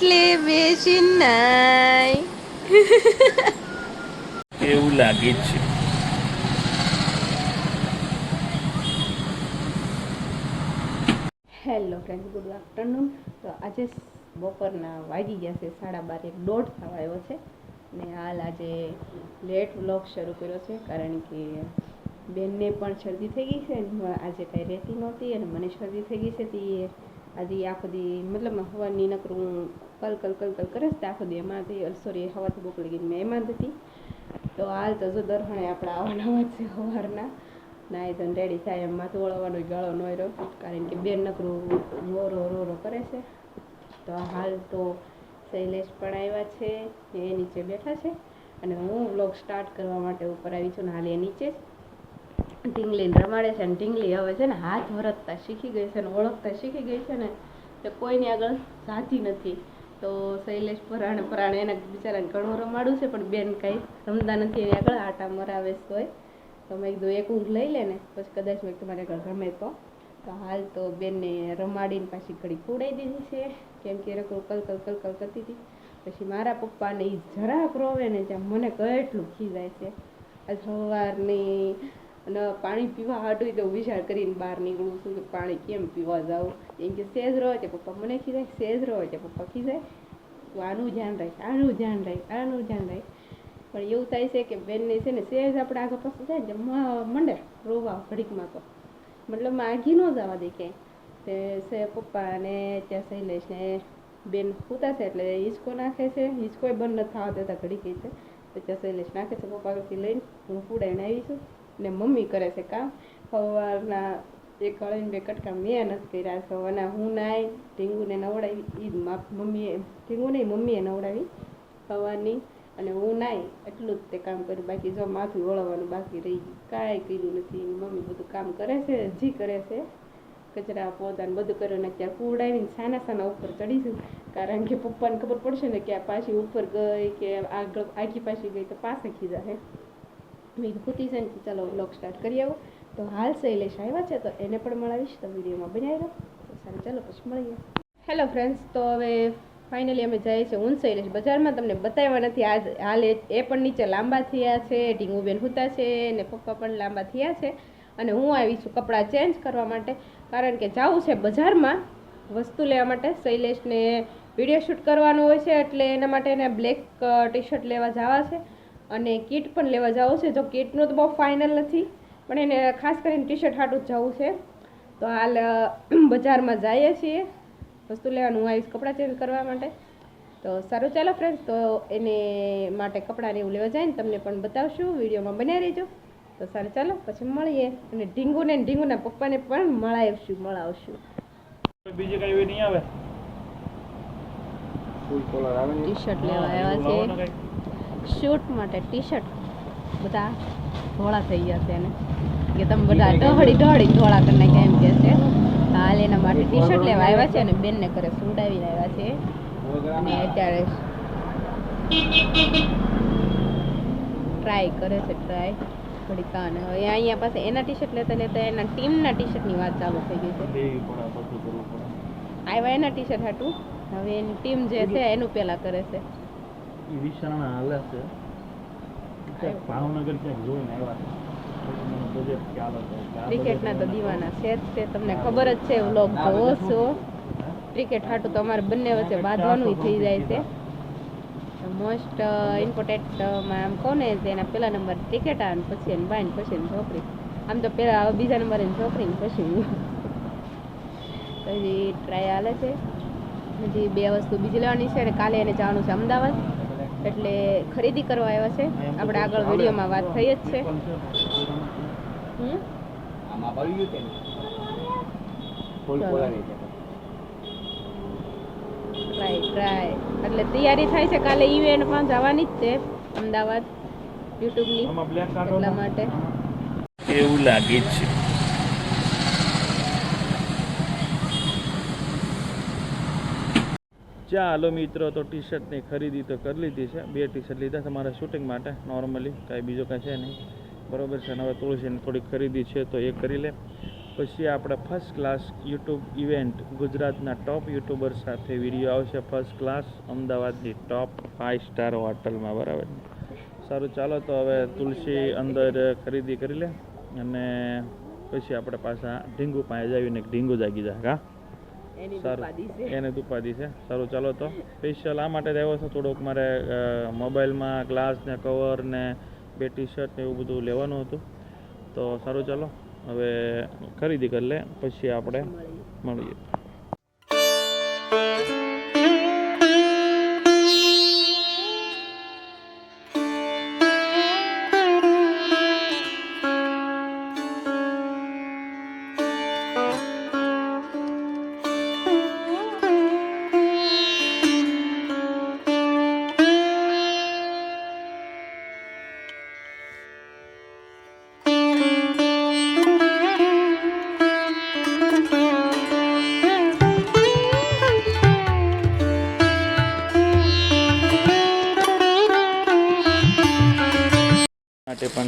ખાટલે બેસી નાય. એવું લાગે છે. હેલો ફ્રેન્ડ ગુડ આફ્ટરનૂન તો આજે બપોરના વાગી ગયા છે સાડા બાર એક દોઢ થવા આવ્યો છે. ને હાલ આજે લેટ વ્લોગ શરૂ કર્યો છે કારણ કે બેનને પણ શરદી થઈ ગઈ છે આજે કાંઈ રહેતી નહોતી અને મને શરદી થઈ ગઈ છે તે આજે આ બધી મતલબ હવાની નકરું કલ કલ કલ કલ કરે છે આખો દી એમાંથી સોરી હવાથી ભૂખ ગઈ મેં એમાં જ હતી. તો હાલ તો જો દરહણે આપણા આવવાના જ છે સવારના. નાય તો રેડી થાય એમ માથું વળવાનો ગાળો ન રહ્યો, કારણ કે બેન નકરું રોરો રોરો કરે છે. તો હાલ તો શૈલેષ પણ આવ્યા છે ને એ નીચે બેઠા છે. અને હું વ્લોગ સ્ટાર્ટ કરવા માટે ઉપર આવી છું ને હાલ એ નીચે ઢીંગલીને રમાડે છે અને ઢીંગલી હવે છે ને હાથ વરતતા શીખી ગઈ છે ને ઓળખતા શીખી ગઈ છે ને, તો કોઈની આગળ સાધી નથી. તો શૈલેષ પરાણે પરાણે એને બિચારાને ઘણું રમાડું છે, પણ બેન કાંઈ રમતા નથી એની આગળ, આટા મરાવે હોય તો મેં કીધું, એક ઊંઘ લઈ લે ને, પછી કદાચ મેં તમારે આગળ રમે તો. તો હાલ તો બેનને રમાડીને પાછી ઘડી ખોડાઈ દીધી છે, કેમ કે એ લોકો કલ કલ કલ કલ કરતી હતી. પછી મારા પપ્પાને એ જરાક રોવે ને ત્યાં મને કેટલું ખીજાય છે. સવારની અને પાણી પીવા હાટું તો વિચાર કરીને બહાર નીકળું છું કે પાણી કેમ પીવા જાઉં. એમ કે સેજ રહો છે પપ્પા મને ખીજાય, સેજ રહો છે પપ્પા ખીજાય. તું આનું ધ્યાન રાખ, આનું ધ્યાન રાખ, આનું ધ્યાન રાખ. પણ એવું થાય છે કે બેનને છે ને સેજ આપણે આગળ પાછું થાય ને મંડે, રોવા, ઘડીકમાં તો. મતલબ માગી ન જવા દે કે તે સે પપ્પા અને ત્યાં શૈલેષ ને, બેન સૂતા છે એટલે હિંચકો નાખે છે. હિંચકોય બંધ નથી થવા દેતા ઘડી કઈ છે ત્યાં શૈલેષ નાખે છે પપ્પા લઈને, હું ફૂડાઈને આવી છું ને મમ્મી કરે છે કામ. સવારના એક કળીને બે કટકા નથી કર્યા છો. અને હું નાય ઢીંગુને નવડાવી એ જ મમ્મીએ, ઢીંગુ નહીં, મમ્મીએ નવડાવી ખાવાની અને હું નાય એટલું જ તે કામ કર્યું. બાકી જો માથું ઓળવાનું બાકી રહી ગયું. કાંઈ કર્યું નથી. મમ્મી બધું કામ કરે છે હજી કરે છે. કચરા પોતાને બધું કર્યું ને ત્યાં કુડાવીને સાના સાના ઉપર ચડીશું. કારણ કે પપ્પાને ખબર પડશે ને કે આ પાછી ઉપર ગઈ કે આગળ, આગી પાછી ગઈ તો પાસે ખીજા ખીજાશે મેં કીધું છે ને. ચાલો વ્લોગ સ્ટાર્ટ કરી આવો. તો હાલ શૈલેષ આવ્યા છે, તો એને પણ મળાવીશ. તો વિડીયોમાં બનાવી તો સારું, ચાલો પછી મળીએ. હેલો ફ્રેન્ડ્સ તો હવે ફાઇનલી અમે જઈએ છીએ હું શૈલેષ બજારમાં. તમને બતાવ્યા નથી, આજ, હાલ એ પણ નીચે લાંબા થયા છે ઢીંગુબેન હુતા છે, ને પપ્પા પણ લાંબા થયા છે. અને હું આવી છું કપડાં ચેન્જ કરવા માટે, કારણ કે જવું છે બજારમાં વસ્તુ લેવા માટે. શૈલેષને વીડિયો શૂટ કરવાનો હોય છે, એટલે એના માટે એને બ્લેક ટી શર્ટ લેવા જવા છે. અને કીટ પણ લેવા જવું છે, જો કીટનું તો બહુ ફાઇનલ નથી. પણ એને ખાસ કરીને ટી શર્ટ હાટું જ જવું છે. તો હાલ બજારમાં જઈએ છીએ વસ્તુ લેવાનું હું આવીશ કપડાં ચેન્જ કરવા માટે. તો સારું ચાલો ફ્રેન્ડ તો એને માટે કપડાં ને એવું લેવા જાય ને તમને પણ બતાવશું વિડીયોમાં બન્યા રહેજો. તો સારું ચાલો પછી મળીએ અને ઢીંગુને ઢીંગુના પપ્પાને પણ મળાવીશું મળાવશું. બીજું કઈ નહીં આવે? ટી શર્ટ લેવા આવ્યા છે. શૂટ માટે ટી શર્ટ બધા ધોળા થઈ ગયા છે એને. કે તમે બધા ડહળી ડહળી ધોળા કરી નાખ્યા એમ કે છે. હાલ એના માટે ટી શર્ટ લેવા આવ્યા છે અને બેનને ઘરે સુડાવીને આવ્યા છે. અને અત્યારે ટ્રાય કરે છે ટ્રાય થોડી કાન હવે અહીંયા પાસે એના ટી શર્ટ લેતા લેતા એના ટીમના ટી શર્ટની વાત ચાલુ થઈ ગઈ છે. આવ્યા એના ટી શર્ટ હાટું. હવે એની ટીમ જે છે એનું પેલા કરે છે. વિશાળના હાલે છે. ભાવનગર ક્યાંક જોઈને આવ્યા ક્રિકેટના તો દીવાના છે જ છે. તમને ખબર જ છે વ્લોગ જોવો છો. ક્રિકેટ હાટું તો અમારે બંને વચ્ચે બાંધવાનું થઈ જાય છે. મોસ્ટ ઇમ્પોર્ટન્ટમાં આમ કહું ને તો પહેલા નંબર ક્રિકેટ આવે પછી એની બાઈન પછી એની છોકરી. આમ તો પેલા બીજા નંબર છોકરી ને પછી. તો હજી ટ્રાય હાલે છે. હજી બે વસ્તુ બીજી લેવાની છે અને કાલે એને જવાનું છે અમદાવાદ. એટલે ખરીદી કરવા આવ્યા છે. આપણે આગળ વિડીયોમાં વાત થઈ જ છે. ટ્રાય ટ્રાય એટલે તૈયારી થાય છે કાલે ઇવેન્ટમાં જવાની જ છે અમદાવાદ યુટ્યુબની એટલા માટે. એવું લાગે છે. ચાલો મિત્રો, તો ટી શર્ટની ખરીદી તો કરી લીધી છે. બે ટી શર્ટ લીધા છે મારા શૂટિંગ માટે. નોર્મલી કાંઈ બીજો કાંઈ છે નહીં. બરાબર છે, અને હવે તુલસીની થોડી ખરીદી છે, તો એ કરી લે. પછી આપણે ફર્સ્ટ ક્લાસ યુટ્યુબ ઇવેન્ટ ગુજરાતના ટોપ યુટ્યુબર સાથે વીડિયો આવશે. ફર્સ્ટ ક્લાસ અમદાવાદની ટોપ ફાઇવ સ્ટાર હોટલમાં બરાબર. સારું, ચાલો તો હવે તુલસી અંદર ખરીદી કરી લે. અને પછી આપણે પાછા ઢીંગુ પાસે આવીને ઢીંગુ જાગી જાય હા? સારું. એને દુપાદી છે. સારું ચાલો તો. સ્પેશિયલ આ માટે રહેવો આવ્યો છે. થોડુંક મારે મોબાઈલમાં ગ્લાસ ને કવર ને બે ટી શર્ટ ને એવું બધું લેવાનું હતું. તો સારું ચાલો. હવે ખરીદી કરી લે. પછી આપણે મળીએ.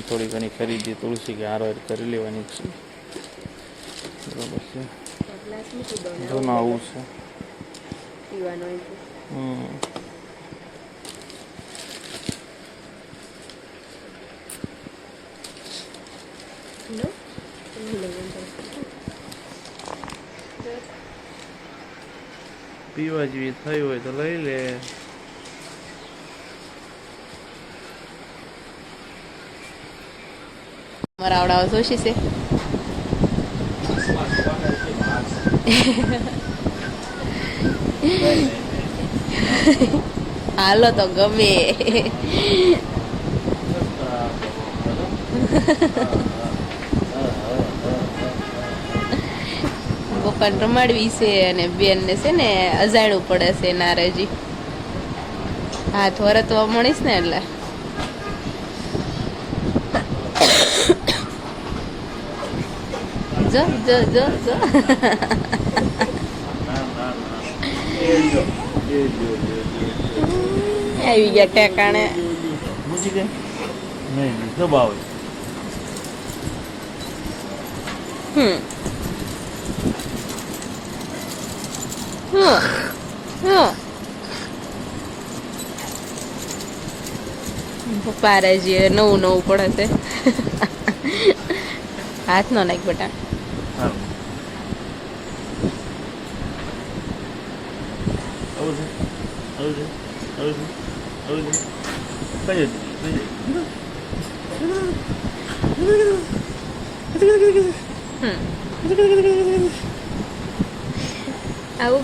પણ થોડી ઘણી ખરીદી તુલસી કે હારો કરી લેવાની છે. બરોબર છે. જૂનું આવું છે. હમ. પીવા જેવી થઈ હોય તો લઈ લે. મારા આવડાવા જોશી છે. હાલો તો ગમે. પપ્પાને રમાડવી છે અને બેનને છે ને અજાણું પડે છે નારેજી. હાથ વરતવા મળીશ ને એટલે. જો જો જો જો. આવી ગયા ટેકાણે મૂકી દે નહીં દબાવ હમ. હમ હમ રાજી નવું નવું પડે છે. હાથ નો નાખ બેટા હા આવું છે આવું છે આવું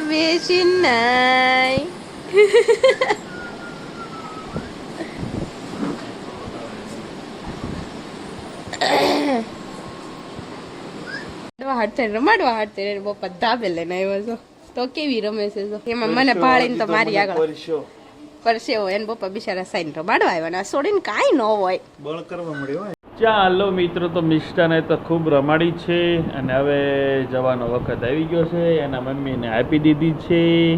બેસી નાય. રમાડવા થઈને બપા ધાબે લઈને આવ્યો છો. તો કેવી રમે છે જો? એમાં મને પાડીને તો મારી આગળ પરસેવો એને બપા બિચારા સાઈન રમાડવા આવ્યા ને છોડીને કાંઈ ન હોય. બળ કરવા મળ્યો ચાલો મિત્રો તો મિષ્ટાને તો ખૂબ રમાડી છે અને હવે જવાનો વખત આવી ગયો છે. એના મમ્મીને આપી દીધી છે.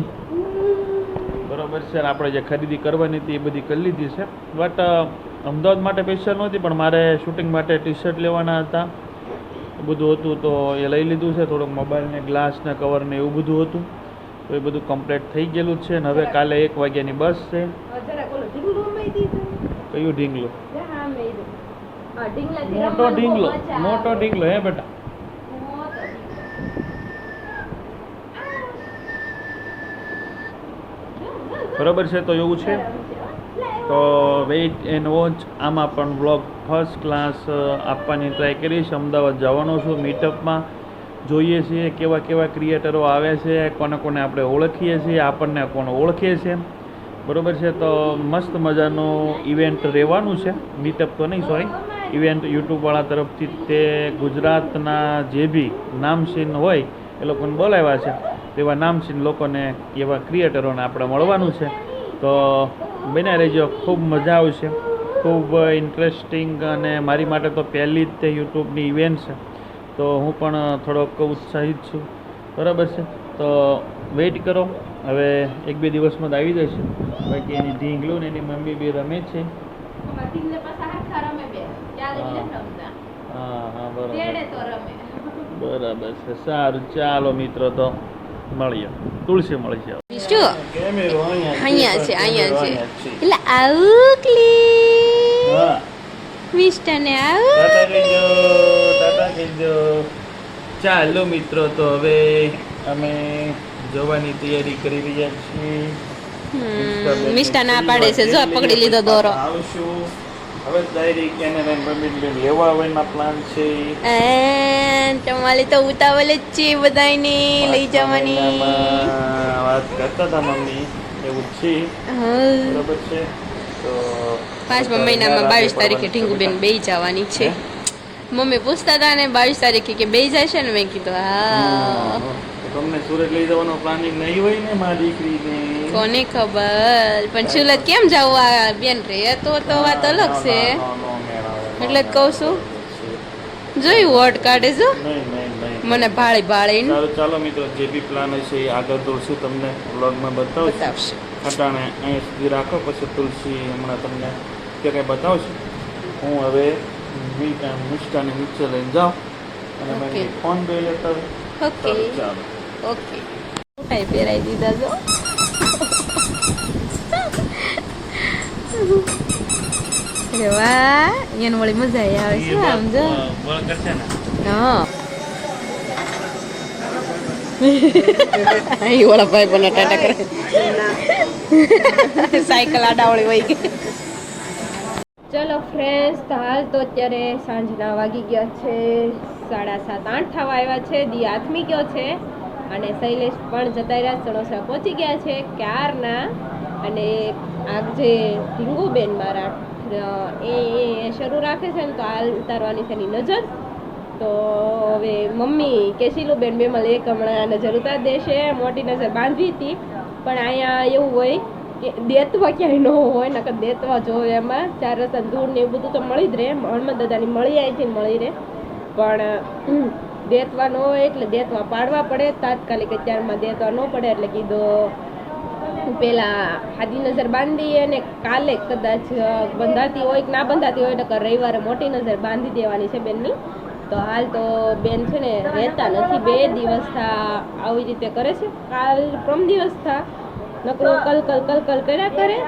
બરોબર છે અને આપણે જે ખરીદી કરવાની હતી એ બધી કરી લીધી છે. બટ અમદાવાદ માટે પૈસા નહોતી પણ મારે શૂટિંગ માટે ટી શર્ટ લેવાના હતા. એ બધું હતું તો એ લઈ લીધું છે. થોડુંક મોબાઈલને ગ્લાસને કવરને કવર ને એવું બધું હતું. તો એ બધું કમ્પ્લીટ થઈ ગયેલું છે. અને હવે કાલે એક વાગ્યાની બસ છે. કયું ઢીંગલું? મોટો ઢીંગલો મોટો ઢીંગલો હે બેટા. બરોબર છે તો એવું છે? તો વેઇટ એન્ડ વોચ આમાં પણ બ્લોગ ફર્સ્ટ ક્લાસ આપવાની ટ્રાય કરીશ. અમદાવાદ જવાનો છું મીટઅપમાં જોઈએ છીએ કેવા કેવા ક્રિએટરો આવે છે કોને કોને આપણે ઓળખીએ છીએ આપણને કોણ ઓળખે છે. બરોબર છે તો મસ્ત મજાનું ઇવેન્ટ રહેવાનું છે. મીટઅપ તો નહીં સોરી ઇવેન્ટ યુટ્યુબવાળા તરફથી તે ગુજરાતના જે બી નામસીન હોય, એ લોકોને બોલાવ્યા છે. તેવા નામશીન લોકોને એવા ક્રિએટરોને આપણે મળવાનું છે. તો બન્યા રહેજો, ખૂબ મજા આવશે. ખૂબ ઇન્ટરેસ્ટિંગ અને મારી માટે તો પહેલી જ તે યુટ્યુબની ઇવેન્ટ છે. તો હું પણ થોડોક ઉત્સાહિત છું. બરાબર છે? તો વેઇટ કરો. હવે એક બે દિવસમાં જ આવી જશે. બાકી એની ઢીંગલું ને એની મમ્મી બી રમે છે. બરાબર. બરાબર છે સારું ચાલો મિત્રો તો મળીએ. તુલસી મળી વિષ્ણુ અહીંયા છે અહીંયા છે એટલે આવું હા. આવું ચાલો મિત્રો તો હવે અમે જોવાની તૈયારી કરી રહ્યા છીએ. મિસ્ટર ના પાડે છે જો પકડી લીધો દોરો. આવશું. હવે ડાયરેક્ટ કેનેડા મમ્મીને લેવા આવવાના પ્લાન છે એન્ડ તમારે તો ઉતાવળ જ છે બધાને લઈ જવાની. વાત કરતા હતા મમ્મી એવું છે. બરાબર છે. તો પાંચમા મહિનામાં બાવીસ તારીખે ઠીંગુબેન બે જવાની છે. મમ્મી પૂછતા હતા ને બાવીસ તારીખે કે બે જાય છે ને? મેં કીધું હા. તમને સુરત લઈ જવાનો પ્લાનિંગ નહીં હોય ને મારી દીકરીને? કોને ખબર? પણ સુરત કેમ જવું આ બેન રે? તો તો વાત અલગ છે. એટલે જ કહું છું. જોયું વોટ કાઢે જો મને ભાળી સારું ચાલો મિત્રો જે બી પ્લાન હશે એ આગળ દોડશું તમને વ્લોગમાં બતાવશું. અટાણે અહીં સુધી રાખો પછી તુલસી હમણાં તમને કે કંઈ બતાવશું. હું હવે મિષ્ટાને નીચે લઈને જાઉં. અને મેં ફોન બે લેતા ચાલો. ઓકે. મોટાઈ પહેરાઈ દીધા જો. અરે વાહ એને વળી મજા આવે છે આમ જો. હા. અહીં ભાઈ પણ ટાટા કરે. સાયકલ આડાવળી વહી ગઈ. ચલો ફ્રેન્ડ્સ તો હાલ તો અત્યારે સાંજના વાગી ગયા છે સાડા સાત આઠ થવા આવ્યા છે દી આથમી ગયો છે. અને શૈલેષ પણ જતા રહ્યા સણોસરા પહોંચી ગયા છે ક્યારના? અને આ જે ઢીંગુબેન મારા એ શરૂ રાખે છે ને તો હાલ ઉતારવાની છે એની નજર. તો હવે મમ્મી કે બેમલ બેમાં એક હમણાં નજર ઉતાર દેશે મોટી નજર બાંધવી હતી. પણ અહીંયા એવું હોય કે દેતવા ક્યાંય ન હોય, નકર દેતવા જોવે એમાં. ચાર રસ્તા ધૂળ ને એવું બધું તો મળી જ રહે. હનુમાન દાદાની મળી છે મળી રહે. પણ દેતવા ન હોય એટલે દેતવા પાડવા પડે. તાત્કાલિક અત્યારમાં દેતવા ન પડે એટલે કીધું, પેલા હાદી નજર બાંધી અને કાલે કદાચ બંધાતી હોય કે ના બંધાતી હોય, નકર રવિવારે મોટી નજર બાંધી દેવાની છે બેનની. તો હાલ તો બેન છે ને રહેતા નથી, બે દિવસ થા આવી રીતે કરે છે. કાલ પ્રમ દિવસ થા. નકરો કલ કલ કલ કલ કર્યા કરે.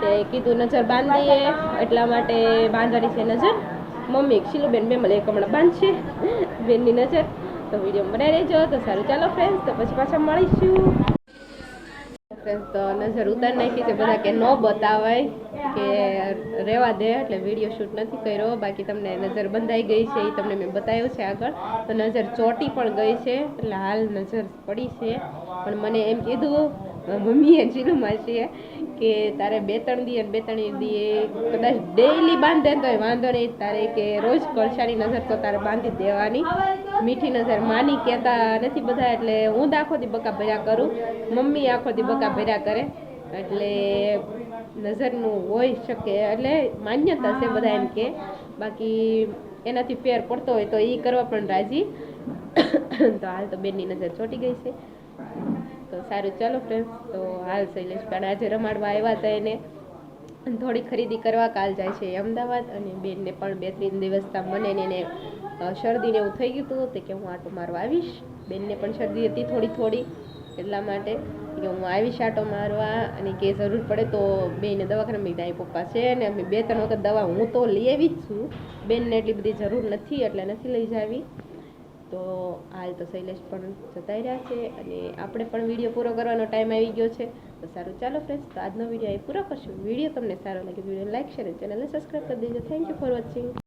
તે કીધું નજર બાંધીએ, એટલા માટે બાંધવાની છે નજર. મમ્મી શીલુબેન બે મળે, એક હમણાં બાંધશે બેનની નજર. તો વીડિયો બનાવી રહેજો. તો સારું, ચાલો ફ્રેન્ડ્સ તો પછી પાછા મળીશું. તો નજર ઉતાર નાખી છે બધા કે ન બતાવાય કે રહેવા દે એટલે વીડિયો શૂટ નથી કર્યો. બાકી તમને નજર બંધાઈ ગઈ છે એ તમને મેં બતાવ્યું છે આગળ. તો નજર ચોટી પણ ગઈ છે, એટલે હાલ નજર પડી છે. પણ મને એમ કીધું, મમ્મીએ જીલું માસીએ કે તારે બે ત્રણ દી બે ત્રણ દી કદાચ ડેઈલી બાંધે તો વાંધો નહીં. તારે કે રોજ કળશાની નજર તો તારે બાંધી દેવાની. મીઠી નજર માની કહેતા નથી બધા, એટલે હું તો આખો બકા ભર્યા કરું. મમ્મી આખો દી બકા ભર્યા કરે. એટલે નજરનું હોઈ શકે, એટલે માન્યતા છે બધા એમ કે. બાકી એનાથી ફેર પડતો હોય તો એ કરવા પણ રાજી. તો હાલ તો બેનની નજર ચોટી ગઈ છે. તો સારું ચાલો ફ્રેન્ડ્સ તો હાલ શૈલેષ પણ આજે રમાડવા આવ્યા હતા એને. થોડી ખરીદી કરવા કાલ જાય છે અમદાવાદ અને બેનને પણ બે ત્રણ દિવસ મને એને શરદીને એવું થઈ ગયું હતું કે હું આટો મારવા આવીશ. બેનને પણ શરદી હતી થોડી થોડી એટલા માટે કે હું આવીશ આટો મારવા અને કે જરૂર પડે તો બેને દવાખાને મેં કીધું, પપ્પા છે અને બે ત્રણ વખત દવા હું તો લઈ આવી જ છું. બેનને એટલી બધી જરૂર નથી એટલે નથી લઈ જાવી. તો હાલ તો શૈલેષ પણ જતાઈ રહ્યા છે અને આપણે પણ વીડિયો પૂરો કરવાનો ટાઈમ આવી ગયો છે. તો સારું, ચાલો ફ્રેન્ડ્સ તો આજનો વીડિયો એ પૂરો કરશું. વીડિયો તમને સારો લાગે વીડિયો લાઈક શેર ચેનલને સબસ્ક્રાઈબ કરી દેજો. Thank you for watching